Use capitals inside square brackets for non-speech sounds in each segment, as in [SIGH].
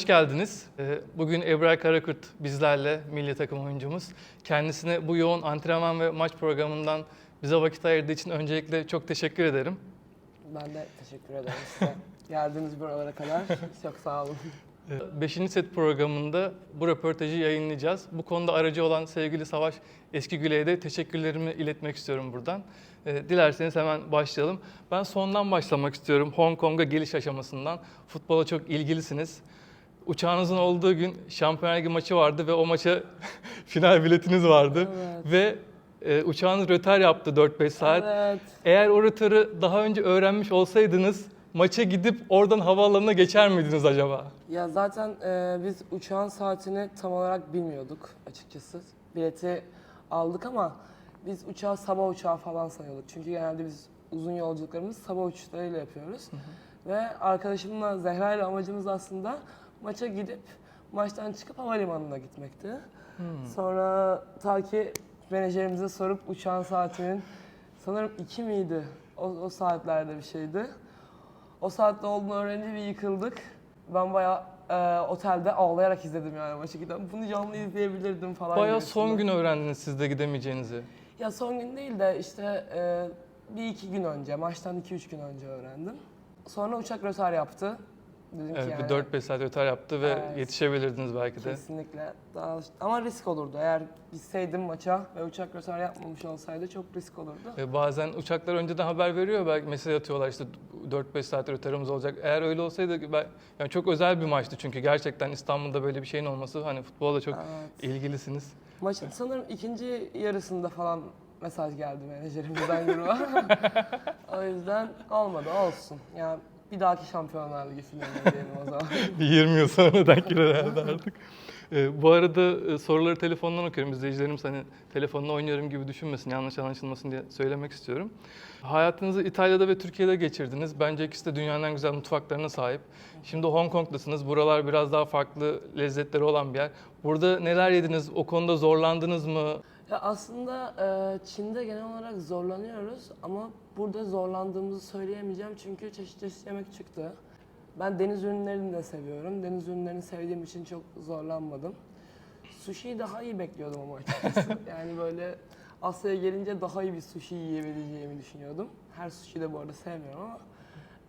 hoş geldiniz. Ee, Bugün Ebrar Karakurt bizlerle, milli takım oyuncumuz. Kendisine bu yoğun antrenman ve maç programından bize vakit ayırdığı için öncelikle çok teşekkür ederim. Ben de teşekkür ederim size. [LAUGHS] Geldiniz buralara kadar. Çok sağ olun. Ee, Beşinci set programında bu röportajı yayınlayacağız. Bu konuda aracı olan sevgili Savaş Eskigüle'ye de teşekkürlerimi iletmek istiyorum buradan. Ee, Dilerseniz hemen başlayalım. Ben sondan başlamak istiyorum. Hong Kong'a geliş aşamasından. Futbola çok ilgilisiniz. Uçağınızın olduğu gün Şampiyonlar Ligi maçı vardı ve o maça [LAUGHS] final biletiniz vardı. Evet. Ve e, uçağınız rötar yaptı 4-5 saat. Evet. Eğer o rötarı daha önce öğrenmiş olsaydınız maça gidip oradan havaalanına geçer miydiniz acaba? Ya zaten e, biz uçağın saatini tam olarak bilmiyorduk açıkçası. Bileti aldık ama biz uçağı sabah uçağı falan sanıyorduk. Çünkü genelde biz uzun yolculuklarımızı sabah uçuşlarıyla yapıyoruz. Ve arkadaşımla Zehra ile amacımız aslında maça gidip maçtan çıkıp havalimanına gitmekti. Sonra ta ki menajerimize sorup uçağın saatinin sanırım iki miydi? O, o saatlerde bir şeydi. O saatte olduğunu öğrenince bir yıkıldık. Ben bayağı e, otelde ağlayarak izledim yani maçı giden. Bunu canlı izleyebilirdim falan. Bayağı son gün öğrendiniz siz de gidemeyeceğinizi. Ya son gün değil de işte e, bir iki gün önce, maçtan iki üç gün önce öğrendim. Sonra uçak rötar yaptı. Dedim ki Evet, yani bir 4-5 saat öter yaptı ve Evet. yetişebilirdiniz belki de. kesinlikle daha ama risk olurdu. Eğer gitseydim maça ve uçak rötar yapmamış olsaydı çok risk olurdu. Ve bazen uçaklar önceden haber veriyor belki mesaj atıyorlar işte 4-5 saat rötarımız olacak. Eğer öyle olsaydı ben, yani çok özel bir maçtı çünkü gerçekten İstanbul'da böyle bir şeyin olması hani futbolla çok Evet. ilgilisiniz. Maçın sanırım ikinci yarısında falan mesaj geldi menajerimizden gruba. [LAUGHS] o yüzden olmadı olsun. Yani bir dahaki Şampiyonlar Ligi finaline diyelim o zaman. [LAUGHS] Bir 20 yıl sonra denk gelir herhalde artık. Ee, bu arada e, soruları telefondan okuyorum. İzleyicilerimiz hani telefonla oynuyorum gibi düşünmesin, yanlış anlaşılmasın diye söylemek istiyorum. Hayatınızı İtalya'da ve Türkiye'de geçirdiniz. Bence ikisi de dünyanın en güzel mutfaklarına sahip. Şimdi Hong Kong'dasınız. Buralar biraz daha farklı lezzetleri olan bir yer. Burada neler yediniz? O konuda zorlandınız mı? Ya aslında e, Çin'de genel olarak zorlanıyoruz ama burada zorlandığımızı söyleyemeyeceğim çünkü çeşit çeşit yemek çıktı. Ben deniz ürünlerini de seviyorum. Deniz ürünlerini sevdiğim için çok zorlanmadım. Sushi'yi daha iyi bekliyordum ama açıkçası. [LAUGHS] yani böyle Asya'ya gelince daha iyi bir sushi yiyebileceğimi düşünüyordum. Her sushi de bu arada sevmiyorum ama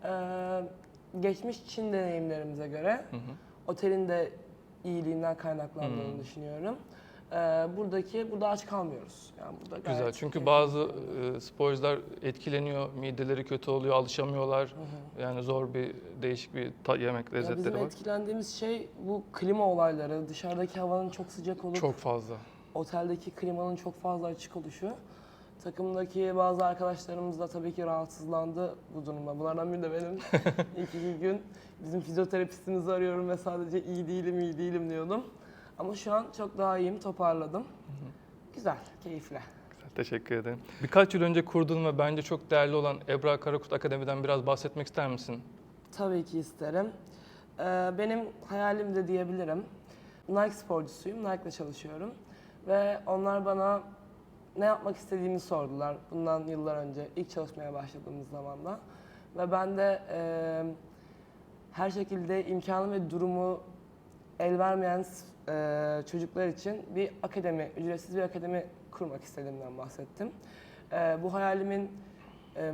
e, geçmiş Çin deneyimlerimize göre Hı hı. otelin de iyiliğinden kaynaklandığını Hmm. düşünüyorum. Ee, buradaki burada aç kalmıyoruz. Yani burada Güzel. gayet Çünkü keyifli bazı e, sporcular etkileniyor, mideleri kötü oluyor, alışamıyorlar. Yani zor bir, değişik bir ta- yemek Ya lezzetleri bizim var. etkilendiğimiz şey bu klima olayları. Dışarıdaki havanın çok sıcak olup Çok fazla. oteldeki klimanın çok fazla açık oluşu. Takımdaki bazı arkadaşlarımız da tabii ki rahatsızlandı bu durumda. Bunlardan biri de benim. [LAUGHS] İlk iki gün bizim fizyoterapistimizi arıyorum ve sadece iyi değilim, iyi değilim diyordum. Ama şu an çok daha iyiyim, toparladım. Güzel, keyifli. Güzel, Teşekkür ederim. Birkaç yıl önce kurduğun ve bence çok değerli olan Ebrar Karakurt Akademi'den biraz bahsetmek ister misin? Tabii ki isterim. Ee, benim hayalim de diyebilirim. Nike sporcusuyum, Nike'la çalışıyorum. Ve onlar bana ne yapmak istediğimi sordular bundan yıllar önce, ilk çalışmaya başladığımız zamanda. Ve ben de e, her şekilde imkanı ve durumu el vermeyen e, çocuklar için bir akademi, ücretsiz bir akademi kurmak istediğimden bahsettim. E, bu hayalimin e,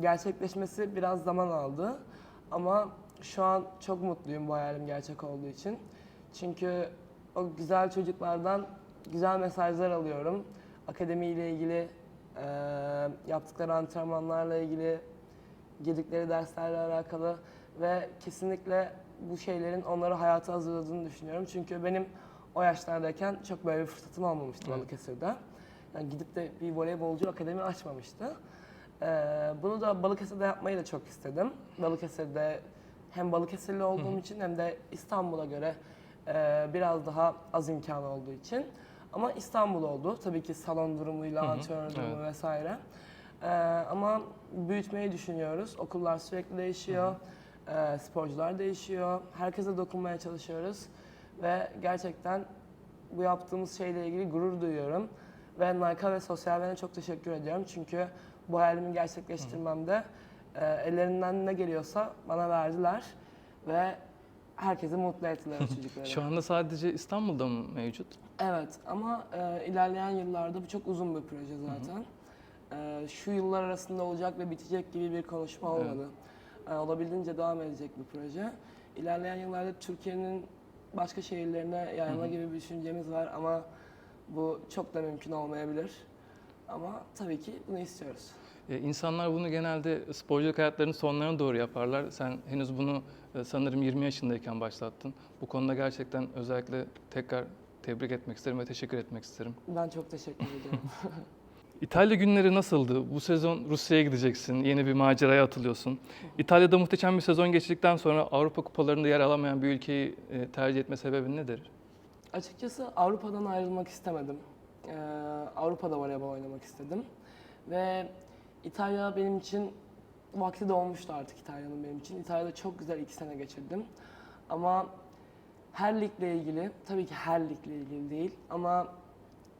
gerçekleşmesi biraz zaman aldı. Ama şu an çok mutluyum bu hayalim gerçek olduğu için. Çünkü o güzel çocuklardan güzel mesajlar alıyorum. Akademiyle ilgili, e, yaptıkları antrenmanlarla ilgili, girdikleri derslerle alakalı ve kesinlikle bu şeylerin onları hayata hazırladığını düşünüyorum. Çünkü benim o yaşlardayken çok böyle bir fırsatım olmamıştı Evet. Balıkesir'de. Yani gidip de bir voleybolcu akademi açmamıştı. Ee, bunu da Balıkesir'de yapmayı da çok istedim. Balıkesir'de hem Balıkesirli olduğum için hem de İstanbul'a göre e, biraz daha az imkan olduğu için. Ama İstanbul oldu. Tabii ki salon durumuyla, Hı hı, antrenör durumu evet. vesaire. Ee, ama büyütmeyi düşünüyoruz. Okullar sürekli değişiyor. Ee, sporcular değişiyor. Herkese dokunmaya çalışıyoruz. Ve gerçekten bu yaptığımız şeyle ilgili gurur duyuyorum. Ve Nike'a ve Sosyal Ben'e çok teşekkür ediyorum. Çünkü bu hayalimi gerçekleştirmemde e, ellerinden ne geliyorsa bana verdiler. Ve herkesi mutlu ettiler o [LAUGHS] çocukları. Şu anda sadece İstanbul'da mı mevcut? Evet ama e, ilerleyen yıllarda bu çok uzun bir proje zaten. E, şu yıllar arasında olacak ve bitecek gibi bir konuşma Evet. olmadı. E, olabildiğince devam edecek bir proje. İlerleyen yıllarda Türkiye'nin başka şehirlerine yayma gibi bir düşüncemiz var ama bu çok da mümkün olmayabilir. Ama tabii ki bunu istiyoruz. Ee, insanlar bunu genelde sporculuk hayatlarının sonlarına doğru yaparlar. Sen henüz bunu e, sanırım 20 yaşındayken başlattın. Bu konuda gerçekten özellikle tekrar tebrik etmek isterim ve teşekkür etmek isterim. Ben çok teşekkür ediyorum. [LAUGHS] İtalya günleri nasıldı? Bu sezon Rusya'ya gideceksin, yeni bir maceraya atılıyorsun. İtalya'da muhteşem bir sezon geçirdikten sonra Avrupa kupalarında yer alamayan bir ülkeyi e, tercih etme sebebin nedir? Açıkçası Avrupa'dan ayrılmak istemedim. Ee, Avrupa'da voleybol oynamak istedim. Ve İtalya benim için vakti dolmuştu artık İtalya'nın benim için. İtalya'da çok güzel iki sene geçirdim. Ama her ligle ilgili, tabii ki her ligle ilgili değil ama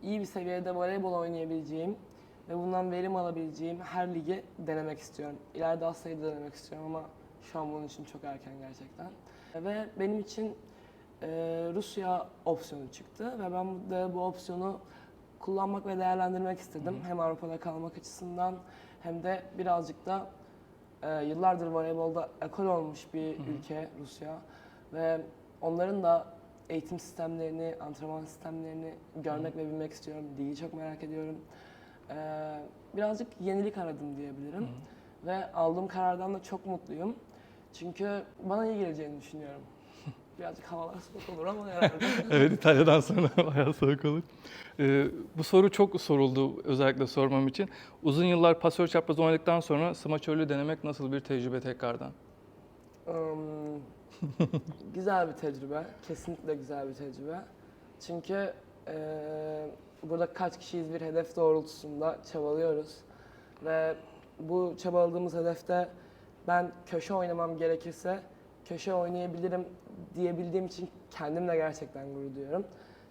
iyi bir seviyede voleybol oynayabileceğim ve bundan verim alabileceğim her ligi denemek istiyorum. İleride Asya'yı da denemek istiyorum ama şu an bunun için çok erken gerçekten. Ve benim için e, Rusya opsiyonu çıktı ve ben de bu opsiyonu kullanmak ve değerlendirmek istedim. Hem Avrupa'da kalmak açısından hem de birazcık da e, yıllardır voleybolda ekol olmuş bir ülke Rusya ve onların da eğitim sistemlerini, antrenman sistemlerini görmek ve bilmek istiyorum. Ligi çok merak ediyorum. E, birazcık yenilik aradım diyebilirim ve aldığım karardan da çok mutluyum. Çünkü bana iyi geleceğini düşünüyorum. [LAUGHS] Birazcık havalar soğuk olur ama herhalde. [LAUGHS] evet İtalya'dan sonra [LAUGHS] bayağı soğuk olur. Ee, bu soru çok soruldu özellikle sormam için. Uzun yıllar pasör çapraz oynadıktan sonra smaçörlüğü denemek nasıl bir tecrübe tekrardan? Um, güzel bir tecrübe. Kesinlikle güzel bir tecrübe. Çünkü eee, burada kaç kişiyiz bir hedef doğrultusunda çabalıyoruz. Ve bu çabaladığımız hedefte ben köşe oynamam gerekirse köşe oynayabilirim diyebildiğim için kendimle gerçekten gurur duyuyorum.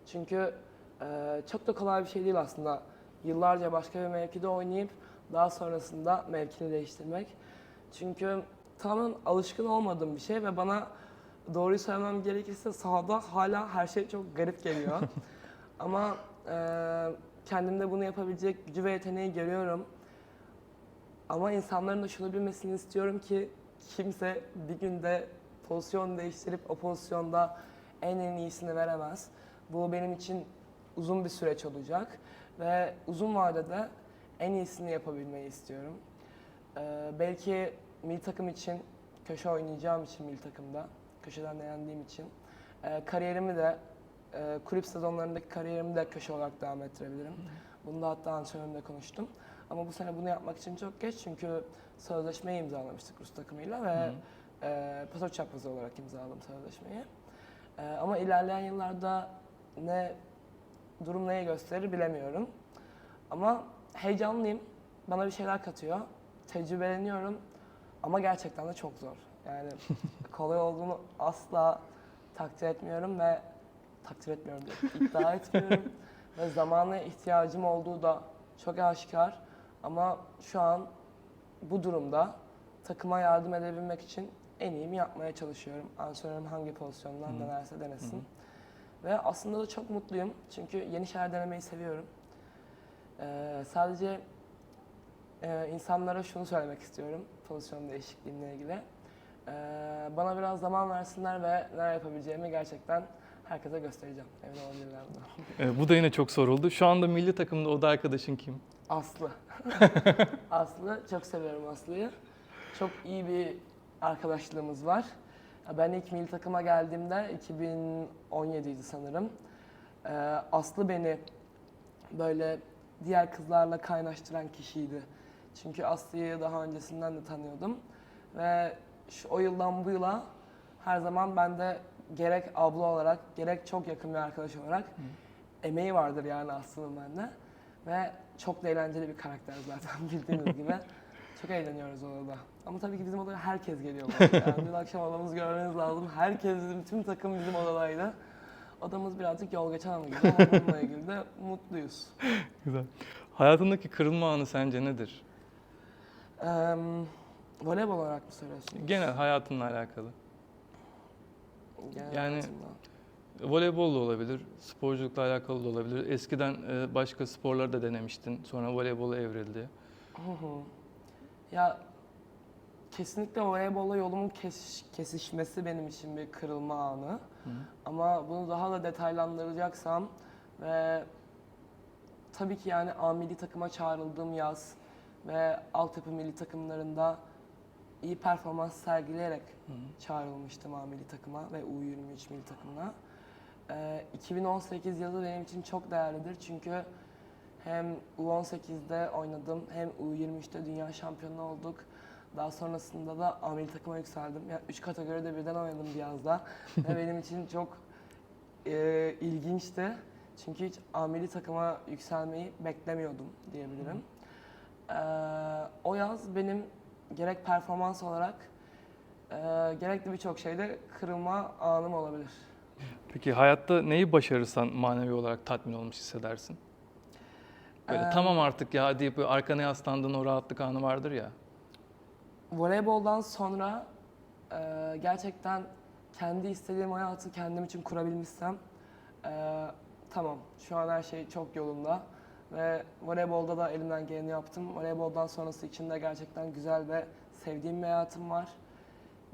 Çünkü eee, çok da kolay bir şey değil aslında. Yıllarca başka bir mevkide oynayıp daha sonrasında mevkini değiştirmek. Çünkü tamamen alışkın olmadığım bir şey ve bana doğruyu söylemem gerekirse sahada hala her şey çok garip geliyor. [LAUGHS] Ama eee kendimde bunu yapabilecek gücü ve yeteneği görüyorum. Ama insanların da şunu bilmesini istiyorum ki kimse bir günde pozisyon değiştirip o pozisyonda en en iyisini veremez. Bu benim için uzun bir süreç olacak ve uzun vadede en iyisini yapabilmeyi istiyorum. Ee, belki milli takım için, köşe oynayacağım için milli takımda, köşeden de yendiğim için e, kariyerimi de, e, kulüp sezonlarındaki kariyerimi de köşe olarak devam ettirebilirim. Bunu da hatta antrenörümle konuştum. Ama bu sene bunu yapmak için çok geç çünkü sözleşmeyi imzalamıştık Rus takımıyla ve e, pasör çaprazı olarak imzaladım sözleşmeyi. E, ama ilerleyen yıllarda ne durum neyi gösterir bilemiyorum. Ama heyecanlıyım. Bana bir şeyler katıyor. Tecrübeleniyorum. Ama gerçekten de çok zor. Yani [LAUGHS] kolay olduğunu asla takdir etmiyorum ve takdir etmiyorum diye iddia etmiyorum. ve zamana ihtiyacım olduğu da çok aşikar. Ama şu an bu durumda takıma yardım edebilmek için en iyimi yapmaya çalışıyorum. Antrenörüm hangi pozisyondan denerse denesin. Ve aslında da çok mutluyum. Çünkü yeni şeyler denemeyi seviyorum. Ee, sadece e, insanlara şunu söylemek istiyorum pozisyon değişikliğiyle ilgili. Ee, bana biraz zaman versinler ve neler yapabileceğimi gerçekten herkese göstereceğim. Emin olabilirler buna. Ee, [LAUGHS] bu da yine çok soruldu. Şu anda milli takımda oda arkadaşın kim? Aslı. [LAUGHS] Aslı, çok seviyorum Aslı'yı. Çok iyi bir arkadaşlığımız var. Ben ilk milli takıma geldiğimde 2017'ydi sanırım. Ee, Aslı beni böyle diğer kızlarla kaynaştıran kişiydi. Çünkü Aslı'yı daha öncesinden de tanıyordum. Ve şu, o yıldan bu yıla her zaman bende gerek abla olarak gerek çok yakın bir arkadaş olarak emeği vardır yani Aslı'nın bende. Ve çok da eğlenceli bir karakter zaten [LAUGHS] bildiğiniz gibi. Çok eğleniyoruz odada. Ama tabii ki bizim odaya herkes geliyor. Yani dün akşam odamızı görmeniz lazım. Herkes bizim, tüm takım bizim odadaydı. Odamız birazcık yol geçen ama gibi ama bununla ilgili de mutluyuz. [LAUGHS] Güzel. Hayatındaki kırılma anı sence nedir? Eee voleybol olarak mı soruyorsunuz? Genel hayatınla alakalı. Genel Yani- hayatımda. Voleybol da olabilir, sporculukla alakalı da olabilir. Eskiden e, başka sporları da denemiştin. Sonra voleybola evrildi. Hı hı. Ya kesinlikle voleybolla yolumun kes- kesişmesi benim için bir kırılma anı. Hı. Ama bunu daha da detaylandıracaksam ve tabii ki yani A milli takıma çağrıldığım yaz ve altyapı milli takımlarında iyi performans sergileyerek Hı. çağrılmıştım A milli takıma ve U23 milli takımına. Ee, 2018 yılı benim için çok değerlidir çünkü hem U18'de oynadım hem U23'te dünya şampiyonu olduk. Daha sonrasında da A milli takıma yükseldim. Yani üç kategoride birden oynadım bir yazda. [LAUGHS] ve benim için çok e, ilginçti. Çünkü hiç A milli takıma yükselmeyi beklemiyordum diyebilirim. Ee, o yaz benim gerek performans olarak e, gerek de birçok şeyde kırılma anım olabilir. Peki hayatta neyi başarırsan manevi olarak tatmin olmuş hissedersin? Böyle Ee, tamam artık ya deyip arkana yaslandığın o rahatlık anı vardır ya. Voleyboldan sonra e, gerçekten kendi istediğim hayatı kendim için kurabilmişsem e, tamam şu an her şey çok yolunda ve voleybolda da elimden geleni yaptım. Voleyboldan sonrası için de gerçekten güzel ve sevdiğim bir hayatım var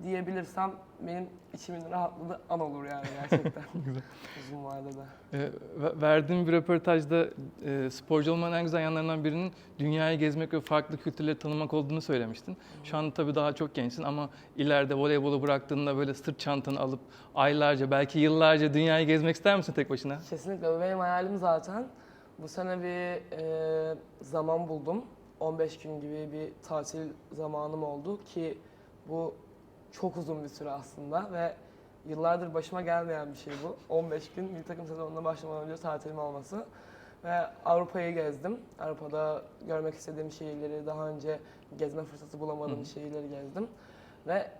diyebilirsem benim içimin rahatladığı an olur yani gerçekten [LAUGHS] Güzel. uzun vadede. E, ve- verdiğim bir röportajda e, sporcu olmanın en güzel yanlarından birinin dünyayı gezmek ve farklı kültürleri tanımak olduğunu söylemiştin. Şu anda tabii daha çok gençsin ama ileride voleybolu bıraktığında böyle sırt çantanı alıp aylarca belki yıllarca dünyayı gezmek ister misin tek başına? Kesinlikle bu benim hayalim zaten. Bu sene bir e, zaman buldum. 15 gün gibi bir tatil zamanım oldu ki bu çok uzun bir süre aslında ve yıllardır başıma gelmeyen bir şey bu. 15 gün bir takım sezonuna başlamadan önce tatilim olması. Ve Avrupa'yı gezdim. Avrupa'da görmek istediğim şehirleri, daha önce gezme fırsatı bulamadığım hı. şehirleri gezdim. Ve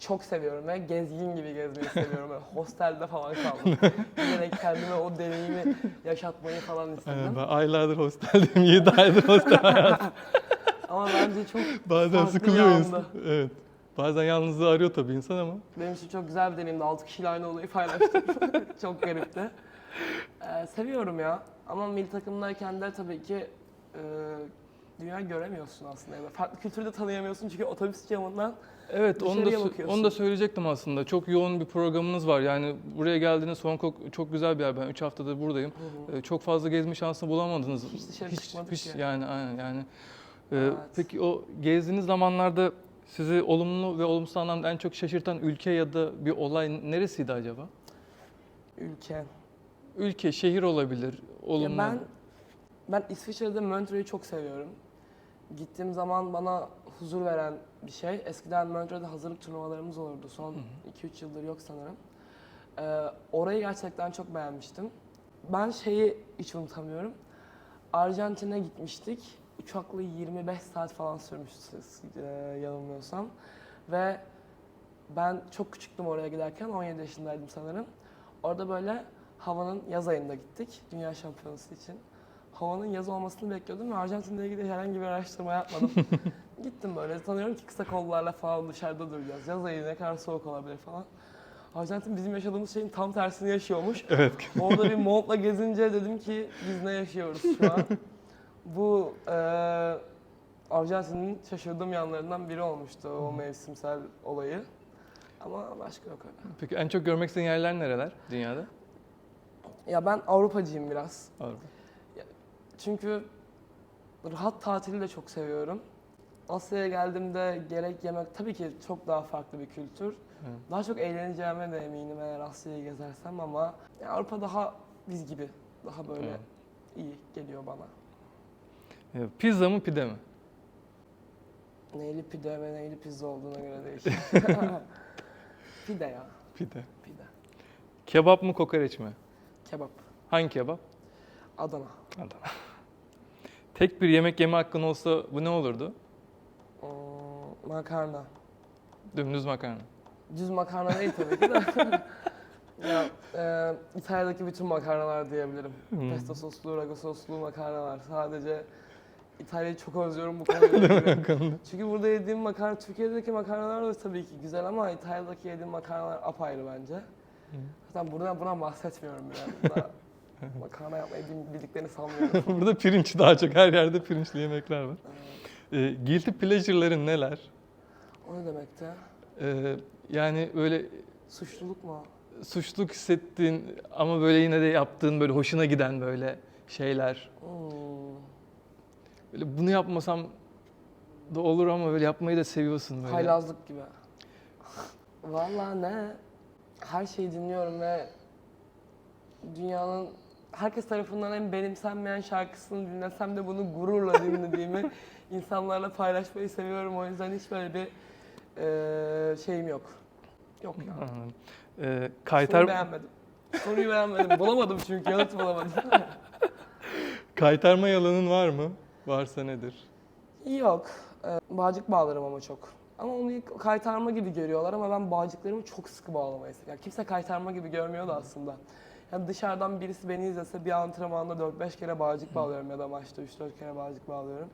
çok seviyorum ve gezgin gibi gezmeyi seviyorum. Böyle hostelde falan kaldım. [LAUGHS] Giderek kendime o deneyimi yaşatmayı falan istedim. ben aylardır hosteldeyim, [LAUGHS] 7 aydır hostel [LAUGHS] Ama bence çok Bazen Farklı bir sıkılıyor insan. Evet. Bazen yalnızlığı arıyor tabii insan ama. benim için çok güzel bir deneyimdi. 6 kişiyle aynı olayı paylaştım. çok garipti. Ee, seviyorum ya. Ama milli takımdayken de tabii ki e, dünya göremiyorsun aslında. Yani farklı kültürü de tanıyamıyorsun çünkü otobüs camından Evet onu da, bakıyorsun. onu da söyleyecektim aslında. Çok yoğun bir programınız var. Yani buraya geldiğiniz Hong Kong çok güzel bir yer. Ben 3 haftadır buradayım. Ee, Çok fazla gezme şansı bulamadınız. Hiç dışarı çıkmadık hiç- ki. Yani aynen yani. Ee, Evet. Peki o gezdiğiniz zamanlarda sizi olumlu ve olumsuz anlamda en çok şaşırtan ülke ya da bir olay neresiydi acaba? ülke. Ülke, şehir olabilir. Olumlu. Ya ben ben İsviçre'de Montreux'u çok seviyorum. Gittiğim zaman bana huzur veren bir şey. Eskiden Montreux'de hazırlık turnuvalarımız olurdu. Son 2-3 yıldır yok sanırım. Ee, orayı gerçekten çok beğenmiştim. Ben şeyi hiç unutamıyorum. Arjantin'e gitmiştik. Uçakla 25 saat falan sürmüştü e, yanılmıyorsam. Ve ben çok küçüktüm oraya giderken 17 yaşındaydım sanırım. Orada böyle havanın yaz ayında gittik dünya şampiyonası için. Havanın yaz olmasını bekliyordum ve Arjantin'le ilgili herhangi bir araştırma yapmadım. [LAUGHS] Gittim böyle sanıyorum ki kısa kollarla falan dışarıda duracağız. Yaz ayı ne kadar soğuk olabilir falan. Arjantin bizim yaşadığımız şeyin tam tersini yaşıyormuş. [LAUGHS] Evet. Orada bir montla gezince dedim ki biz ne yaşıyoruz şu an. [LAUGHS] Bu eee Arjantin'in şaşırdığım yanlarından biri olmuştu o mevsimsel olayı. Ama başka yok öyle. Peki en çok görmek istediğin yerler nereler dünyada? Ya ben Avrupacıyım biraz. Avrupa. Çünkü rahat tatili de çok seviyorum. Asya'ya geldiğimde gerek yemek tabii ki çok daha farklı bir kültür. Evet. Daha çok eğleneceğime de eminim eğer Asya'yı gezersem ama Avrupa daha biz gibi. Daha böyle Evet. iyi geliyor bana. Pizza mı pide mi? Neyli pide ve neyli pizza olduğuna göre [LAUGHS] değişir. [LAUGHS] pide ya, Pide. pide. Kebap mı kokoreç mi? Kebap, Hangi kebap? Adana. Adana. Tek bir yemek yeme hakkın olsa bu ne olurdu? Hmm, makarna. Dümdüz makarna. Düz makarna değil tabii ki de. [LAUGHS] ya, e, İtalya'daki bütün makarnalar diyebilirim. Hmm. Pesto soslu, ragu soslu makarnalar. Sadece İtalya'yı çok özlüyorum bu [LAUGHS] ilgili. Çünkü burada yediğim makarna, Türkiye'deki makarnalar da tabii ki güzel ama İtalya'daki yediğim makarnalar apayrı bence. Zaten buradan buradan bahsetmiyorum bile. [LAUGHS] [LAUGHS] Makarna yapmayı bil- bildiklerini sanmıyorum. [LAUGHS] Burada pirinç daha çok her yerde pirinçli yemekler var. Ee, Ee, guilty pleasure'ların neler? o ne demekti? Ee, yani böyle Suçluluk mu? suçluluk hissettiğin ama böyle yine de yaptığın böyle hoşuna giden böyle şeyler. Hmm. Böyle bunu yapmasam da olur ama böyle yapmayı da seviyorsun böyle. Haylazlık gibi. Vallahi ne? Her şeyi dinliyorum ve dünyanın herkes tarafından en benimsenmeyen şarkısını dinlesem de bunu gururla dinlediğimi [LAUGHS] insanlarla paylaşmayı seviyorum. O yüzden hiç böyle bir eee, şeyim yok. Yok ya. Anladım. Ee, Soruyu kaytar, beğenmedim. Soruyu beğenmedim. [LAUGHS] Bulamadım çünkü yanıt bulamadım. [LAUGHS] kaytarma yalanın var mı? Varsa nedir? Yok. Ee, bağcık bağlarım ama çok. Ama onu kaytarma gibi görüyorlar ama ben bağcıklarımı çok sıkı bağlamayı seviyorum. Yani kimse kaytarma gibi görmüyor da aslında. Yani dışarıdan birisi beni izlese bir antrenmanda 4-5 kere bağcık bağlıyorum ya da maçta 3-4 kere bağcık bağlıyorum.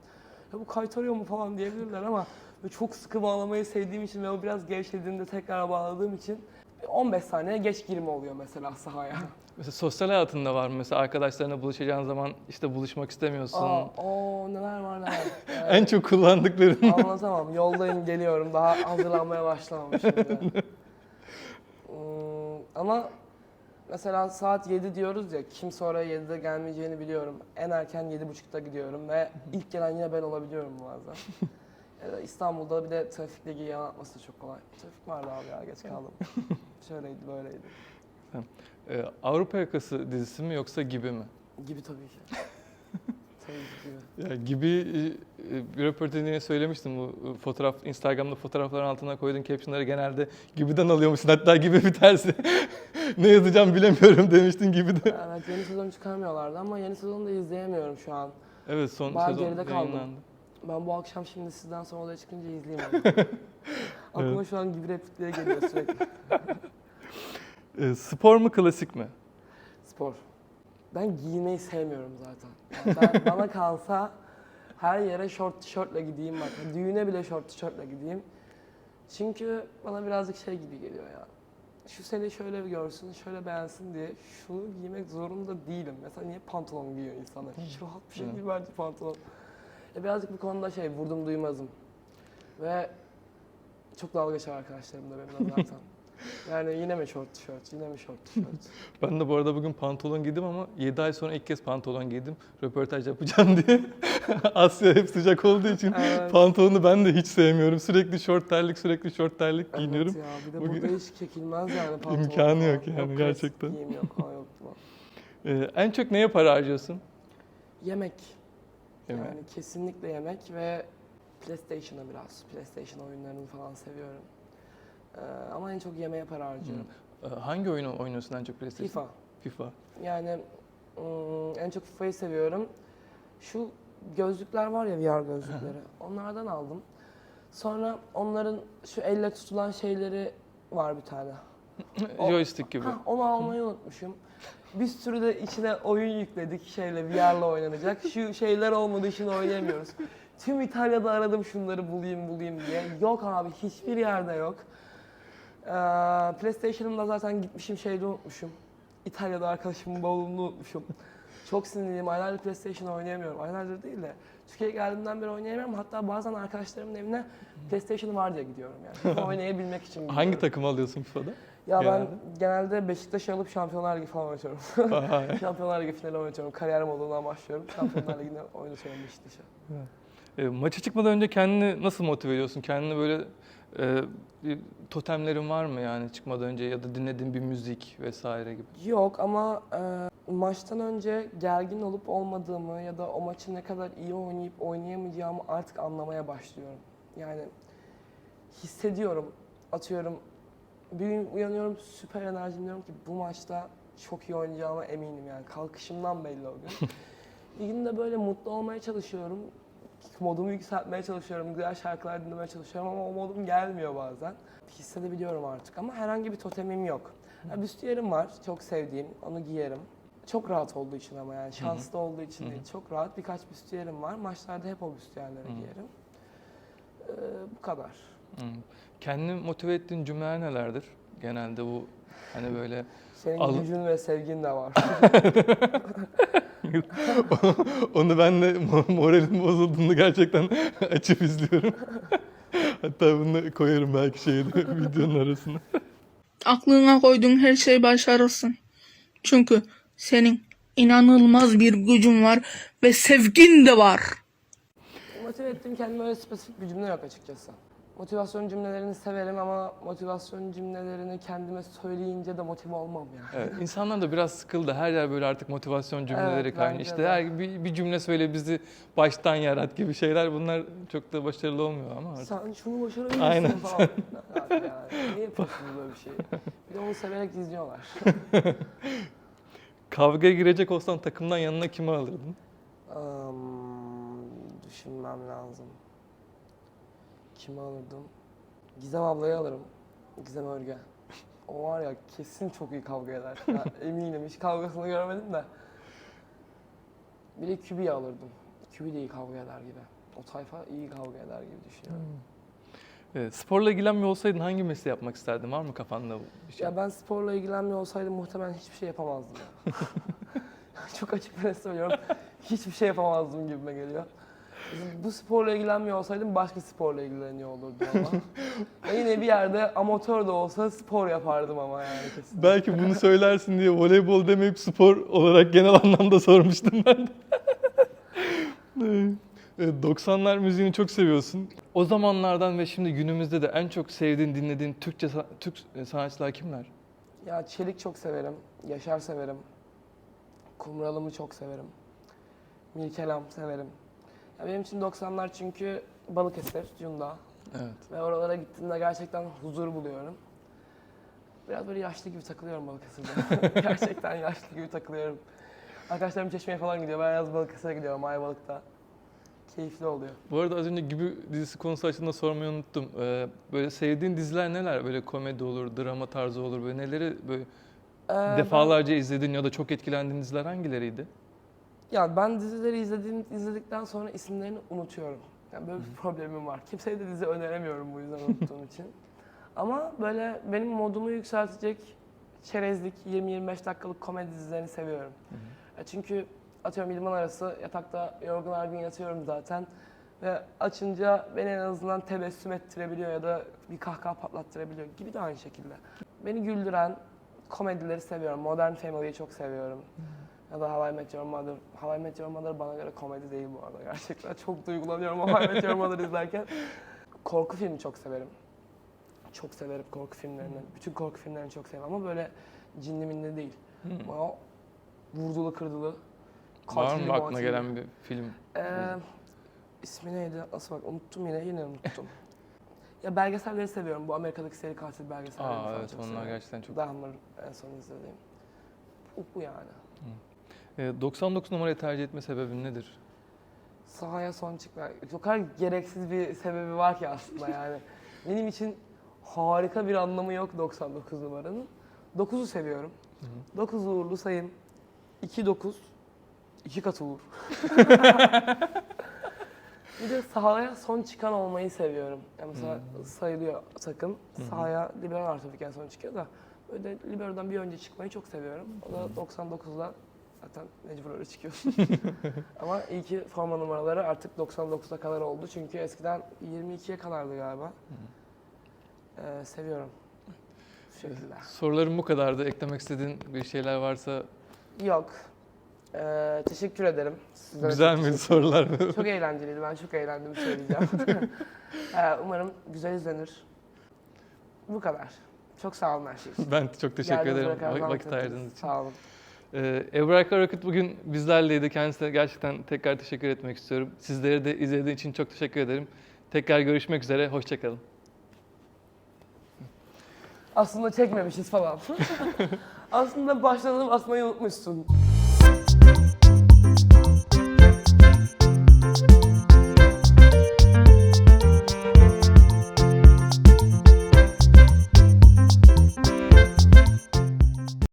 Ya bu kaytarıyor mu falan diyebilirler ama çok sıkı bağlamayı sevdiğim için ve o biraz gevşediğinde tekrar bağladığım için 15 saniye geç girme oluyor mesela sahaya. [LAUGHS] Mesela sosyal hayatında var mı? Mesela arkadaşlarına buluşacağın zaman işte buluşmak istemiyorsun. Aa, o neler var neler. Yani- [LAUGHS] En çok kullandıkların. [LAUGHS] Anlatamam. Yoldayım geliyorum. Daha hazırlanmaya başlamamışım. Hmm, ama mesela saat 7 diyoruz ya kimse oraya 7'de gelmeyeceğini biliyorum. En erken 7.30'da gidiyorum ve ilk gelen yine ben olabiliyorum bazen. [LAUGHS] İstanbul'da bir de trafikle ilgili anlatması da çok kolay. Trafik vardı abi ya geç kaldım. [LAUGHS] Şöyleydi böyleydi. Ee, Avrupa Yakası dizisi mi yoksa gibi mi? Gibi tabii ki. [LAUGHS] Ya gibi e, e, bir röportajında yine söylemiştim bu e, fotoğraf Instagram'da fotoğrafların altına koyduğun captionları genelde gibiden alıyormuşsun hatta gibi biterse [LAUGHS] ne yazacağım bilemiyorum demiştin gibi de. Evet yeni sezon çıkarmıyorlardı ama yeni sezonu da izleyemiyorum şu an. Evet son Bayağı sezon geride kaldım. yayınlandı. Ben bu akşam şimdi sizden sonra odaya çıkınca izleyeyim. [LAUGHS] Aklıma şu an gibi replikleri geliyor sürekli. Ee, [LAUGHS] spor mu klasik mi? Spor. Ben giymeyi sevmiyorum zaten. Yani ben, [LAUGHS] bana kalsa her yere short tişörtle gideyim bak. Düğüne bile short tişörtle gideyim. Çünkü bana birazcık şey gibi geliyor ya. Şu seni şöyle bir görsün, şöyle beğensin diye şunu giymek zorunda değilim. Mesela niye pantolon giyiyor insanlar? Hiç rahat bir şey değil bence pantolon. E birazcık bu konuda şey vurdum duymazım. Ve çok dalga geçer arkadaşlarım da benimle zaten. [LAUGHS] yani yine mi short tişört, yine mi short tişört? [LAUGHS] Ben de bu arada bugün pantolon giydim ama 7 ay sonra ilk kez pantolon giydim. Röportaj yapacağım [LAUGHS] diye. Asya hep sıcak olduğu için Evet. pantolonu ben de hiç sevmiyorum. Sürekli şort terlik, sürekli şort terlik giyiniyorum. Evet ya bir de Bugün- burada hiç çekilmez yani [LAUGHS] pantolon İmkanı falan. yok yani klasik gerçekten. Giyim yok, ha yok. Ee, en çok neye para harcıyorsun? Yemek. Yemeğe. Yani kesinlikle yemek ve PlayStation'a biraz. PlayStation oyunlarını falan seviyorum. Ee, ama en çok yemeğe para harcıyorum. Ee, hangi oyunu oynuyorsun en çok PlayStation? FIFA. FIFA. Yani ım, en çok FIFA'yı seviyorum. Şu gözlükler var ya VR gözlükleri. onlardan aldım. Sonra onların şu elle tutulan şeyleri var bir tane. [LAUGHS] O- Joystick gibi. Hah, onu almayı unutmuşum. Bir sürü de içine oyun yükledik şeyle VR'la oynanacak. Şu şeyler olmadığı için oynayamıyoruz. Tüm İtalya'da aradım şunları bulayım bulayım diye. Yok abi hiçbir yerde yok. Ee, PlayStation'ımda zaten gitmişim şeyde unutmuşum. İtalya'da arkadaşımın bavulunu unutmuşum. Çok sinirliyim. Aylardır PlayStation oynayamıyorum. Aylardır değil de. Türkiye'ye geldiğimden beri oynayamıyorum. Hatta bazen arkadaşlarımın evine PlayStation var diye gidiyorum yani. [LAUGHS] oynayabilmek için gidiyorum. Hangi takım alıyorsun FIFA'da? Ya genelde? ben genelde Beşiktaş'ı alıp Şampiyonlar Ligi falan oynatıyorum. [LAUGHS] Şampiyonlar Ligi finali oynatıyorum. Kariyer modundan başlıyorum. Şampiyonlar Ligi'nde oynatıyorum Beşiktaş'a. E, maça çıkmadan önce kendini nasıl motive ediyorsun? Kendini böyle e, bir totemlerin var mı yani çıkmadan önce ya da dinlediğin bir müzik vesaire gibi? Yok ama e, maçtan önce gergin olup olmadığımı ya da o maçı ne kadar iyi oynayıp oynayamayacağımı artık anlamaya başlıyorum. Yani hissediyorum, atıyorum. Bir gün uyanıyorum süper enerjim diyorum ki bu maçta çok iyi oynayacağıma eminim yani. Kalkışımdan belli o gün. [LAUGHS] bir gün de böyle mutlu olmaya çalışıyorum. Modumu yükseltmeye çalışıyorum. Güzel şarkılar dinlemeye çalışıyorum ama o modum gelmiyor bazen. Hissedebiliyorum artık ama herhangi bir totemim yok. Ya, büstiyerim var, çok sevdiğim, onu giyerim. Çok rahat olduğu için ama yani şanslı olduğu için değil. Çok rahat birkaç büstiyerim var. Maçlarda hep o büstiyerleri giyerim. Ee, bu kadar. Kendini motive ettiğin cümleler nelerdir? Genelde bu Hani böyle Senin Al- gücün ve sevgin de var. [LAUGHS] [LAUGHS] [LAUGHS] onu ben de mo- moralim bozulduğunda gerçekten [LAUGHS] açıp izliyorum. [LAUGHS] Hatta bunu koyarım belki şeyde videonun arasına. Aklına koyduğun her şeyi başarırsın. Çünkü senin inanılmaz bir gücün var ve sevgin de var. Motive ettiğim kendime öyle spesifik bir cümle yok açıkçası. Motivasyon cümlelerini severim ama motivasyon cümlelerini kendime söyleyince de motive olmam yani. Evet, insanlar da biraz sıkıldı. Her yer böyle artık motivasyon cümleleri Evet, kaynıyor. İşte de. her bir, bir cümle söyle bizi baştan yarat gibi şeyler. Bunlar çok da başarılı olmuyor ama artık. Sen şunu başarabilirsin Aynen. falan. [LAUGHS] Ya, yani, niye yapıyorsunuz böyle bir şey? Bir de onu severek izliyorlar. [LAUGHS] Kavgaya girecek olsan takımdan yanına kimi alırdın? Um, düşünmem lazım. Kimi alırdım? Gizem ablayı alırım. Gizem Örge. O var ya kesin çok iyi kavga eder. Ya, [LAUGHS] eminim hiç kavgasını görmedim de. Bir de Kübi'yi alırdım. Kübi de iyi kavga eder gibi. O tayfa iyi kavga eder gibi düşünüyorum. Evet, sporla ilgilenmiyor olsaydın hangi mesleği yapmak isterdin? Var mı kafanda bir şey? Ya ben sporla ilgilenmiyor olsaydım muhtemelen hiçbir şey yapamazdım. ya. [LAUGHS] [LAUGHS] Çok açık bir söylüyorum. Hiçbir şey yapamazdım gibime geliyor. Bu sporla ilgilenmiyor olsaydım başka sporla ilgileniyor olurdum ama. Ve [LAUGHS] yine bir yerde amatör de olsa spor yapardım ama yani kesin. Belki bunu söylersin diye voleybol demeyip spor olarak genel anlamda sormuştum ben de. [LAUGHS] Evet, 90'lar müziğini çok seviyorsun. O zamanlardan ve şimdi günümüzde de en çok sevdiğin, dinlediğin Türkçe Türk sanatçılar kimler? Ya Çelik çok severim, Yaşar severim. Kumralımı çok severim. Mirkelam severim. Ya benim için 90'lar çünkü Balıkesir, Cunda. Evet. Ve oralara gittiğimde gerçekten huzur buluyorum. Biraz böyle yaşlı gibi takılıyorum Balıkesir'de. [LAUGHS] gerçekten yaşlı gibi takılıyorum. Arkadaşlarım Çeşme'ye falan gidiyor. Ben yaz Balıkesir'e gidiyorum Ayvalık'ta. Keyifli oluyor. Bu arada az önce gibi dizisi konusu açısında sormayı unuttum. Ee, böyle sevdiğin diziler neler? Böyle komedi olur, drama tarzı olur. Böyle neleri böyle Ee, ben- defalarca izlediğin ya da çok etkilendiğin diziler hangileriydi? Ya ben dizileri izlediğim, izledikten sonra isimlerini unutuyorum. Yani böyle bir problemim var. Kimseye de dizi öneremiyorum bu yüzden unuttuğum [LAUGHS] için. Ama böyle benim modumu yükseltecek çerezlik 20-25 dakikalık komedi dizilerini seviyorum. Ya çünkü atıyorum idman arası yatakta yorgun argın yatıyorum zaten. Ve açınca beni en azından tebessüm ettirebiliyor ya da bir kahkaha patlattırabiliyor gibi de aynı şekilde. Beni güldüren komedileri seviyorum. Modern Family'yi çok seviyorum. Ya da How I Met Your Mother. How I Met Your Mother bana göre komedi değil bu arada gerçekten. [LAUGHS] Çok duygulanıyorum How I Met Your Mother izlerken. Korku filmi çok severim. Çok severim korku filmlerini. Bütün korku filmlerini çok severim ama böyle cinli minli değil. O vurdulu kırdılı. Hmm. Var mı aklına gelen bir film? Ee, ismi neydi? Nasıl bak unuttum yine yine unuttum. ya belgeselleri seviyorum. Bu Amerika'daki seri katil belgesellerini Aa evet onlar seviyorum. gerçekten çok... Dahmer en son izlediğim. Bu, bu yani. Ee, 99 numarayı tercih etme sebebin nedir? Sahaya son çıkma. O kadar gereksiz bir sebebi var ki aslında yani. [LAUGHS] Benim için harika bir anlamı yok 99 numaranın. 9'u seviyorum. 9 uğurlu sayım. 2 9. 2 katı uğur. [LAUGHS] bir de sahaya son çıkan olmayı seviyorum. Yani mesela sayılıyor takım. Sahaya libero ki en son çıkıyor da. Böyle libero'dan bir önce çıkmayı çok seviyorum. O da 99'da zaten mecbur öyle çıkıyorsun. [LAUGHS] Ama iyi ki forma numaraları artık 99'a kadar oldu. Çünkü eskiden 22'ye kadardı galiba. Ee, seviyorum. Bu şekilde. Sorularım bu kadardı. Eklemek istediğin bir şeyler varsa Yok. Ee, teşekkür ederim. Sizlere güzel çok miydi sorular? [LAUGHS] Çok eğlenceliydi. Ben çok eğlendim söyleyeceğim. [LAUGHS] Ee, umarım güzel izlenir. Bu kadar. Çok sağ olun her şey için. ben çok teşekkür Geldiğiniz ederim vakit ettiniz. ayırdığınız için. Sağ olun. Ee, Ebru Akıt bugün bizlerleydi. Kendisine gerçekten tekrar teşekkür etmek istiyorum. Sizlere de izlediğiniz için çok teşekkür ederim. Tekrar görüşmek üzere. Hoşçakalın. Aslında çekmemişiz falan. [LAUGHS] aslında başladığım asmayı unutmuşsun.